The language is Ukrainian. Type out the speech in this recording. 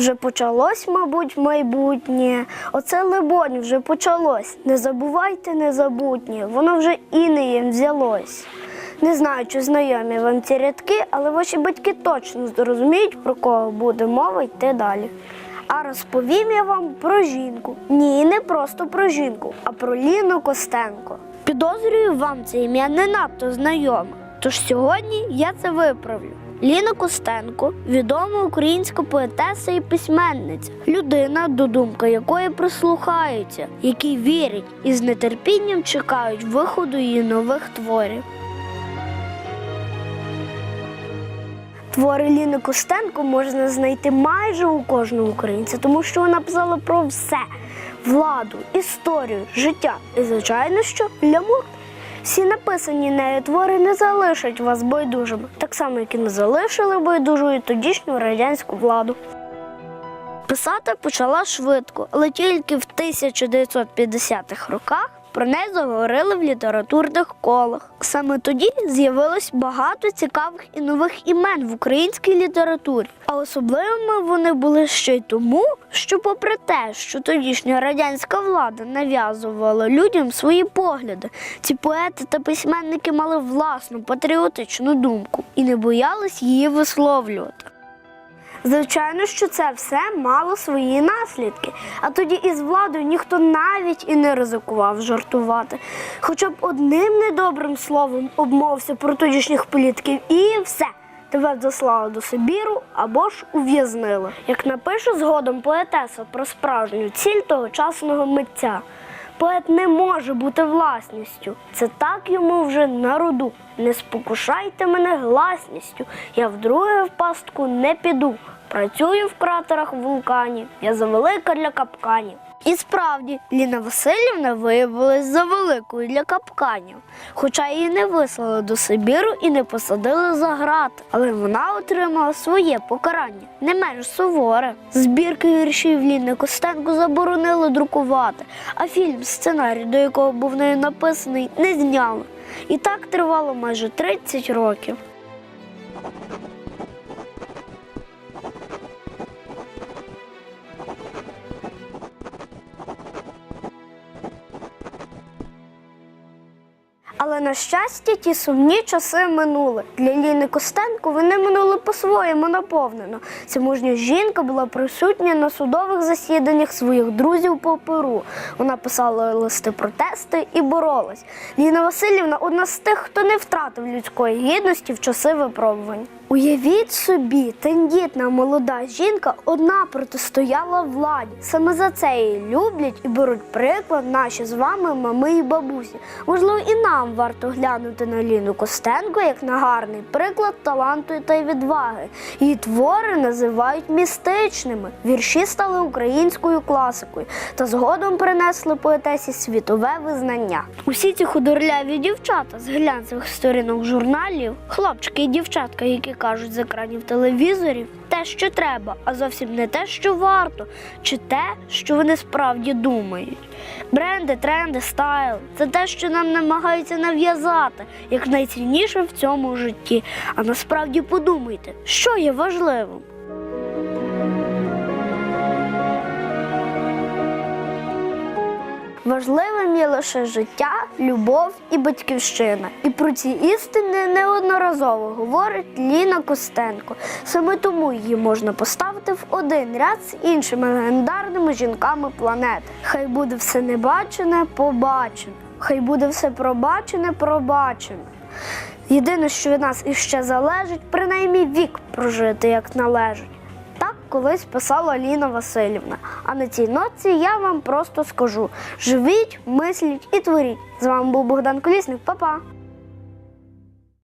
Вже почалось, мабуть, майбутнє. Оце либонь вже почалось. Не забувайте незабутнє, воно вже інеєм взялось. Не знаю, чи знайомі вам ці рядки, але ваші батьки точно зрозуміють, про кого буде мова йти далі. А розповім я вам про жінку. Ні, не просто про жінку, а про Ліну Костенко. Підозрюю, вам це ім'я не надто знайоме. Тож сьогодні я це виправлю. Ліна Костенко відома українська поетеса і письменниця, людина, до думки якої прислухаються, які вірять і з нетерпінням чекають виходу її нових творів. Твори Ліни Костенко можна знайти майже у кожного українця, тому що вона писала про все: владу, історію, життя і, звичайно, що лямур. Всі написані нею твори не залишать вас байдужими, так само, як і не залишили байдужою тодішню радянську владу. Писати почала швидко, але тільки в 1950-х роках про неї заговорили в літературних колах. Саме тоді з'явилось багато цікавих і нових імен в українській літературі. А особливими вони були ще й тому, що, попри те, що тодішня радянська влада нав'язувала людям свої погляди, ці поети та письменники мали власну патріотичну думку і не боялись її висловлювати. Звичайно, що це все мало свої наслідки, а тоді із владою ніхто навіть і не ризикував жартувати. Хоча б одним недобрим словом обмовився про тодішніх політиків і все. Тебе заслали до Сибіру або ж ув'язнили. Як напише згодом поетеса про справжню ціль тогочасного митця. Поет не може бути власністю. Це так йому вже на роду. Не спокушайте мене гласністю. Я вдруге в пастку не піду. Працюю в кратерах вулканів. Я завелика для капканів. І справді, Ліна Васильівна виявилась завеликою для капканів, хоча її не вислали до Сибіру і не посадили за грати. Але вона отримала своє покарання, не менш суворе. Збірки віршів Ліни Костенко заборонили друкувати, а фільм, сценарій, до якого був нею написаний, не зняли. І так тривало майже 30 років. Але на щастя, ті сумні часи минули. Для Ліни Костенко вони минули по-своєму наповнено. Ця мужня жінка була присутня на судових засіданнях своїх друзів по Перу. Вона писала листи протести і боролась. Ліна Васильівна одна з тих, хто не втратив людської гідності в часи випробувань. Уявіть собі, тендітна молода жінка одна протистояла владі. Саме за це її люблять і беруть приклад наші з вами мами і бабусі. Можливо, і нам варто глянути на Ліну Костенко як на гарний приклад таланту та відваги. Її твори називають містичними. Вірші стали українською класикою та згодом принесли поетесі світове визнання. Усі ці худорляві дівчата з глянцевих сторінок журналів, хлопчики і дівчатка, які кажуть з екранів телевізорів, те, що треба, а зовсім не те, що варто, чи те, що вони справді думають. Бренди, тренди, стайл це те, що нам намагаються нав'язати, як найцінніше в цьому житті. А насправді подумайте, що є важливим. Важливим є лише життя, любов і батьківщина. І про ці істини неодноразово говорить Ліна Костенко. Саме тому її можна поставити в один ряд з іншими легендарними жінками планети. Хай буде все небачене, побачене. Хай буде все пробачене, пробачене. Єдине, що від нас іще залежить, принаймні вік прожити як належить. Так колись писала Ліна Васильівна. А на цій ноці я вам просто скажу: живіть, мисліть і творіть. З вами був Богдан Колісник, Па-па!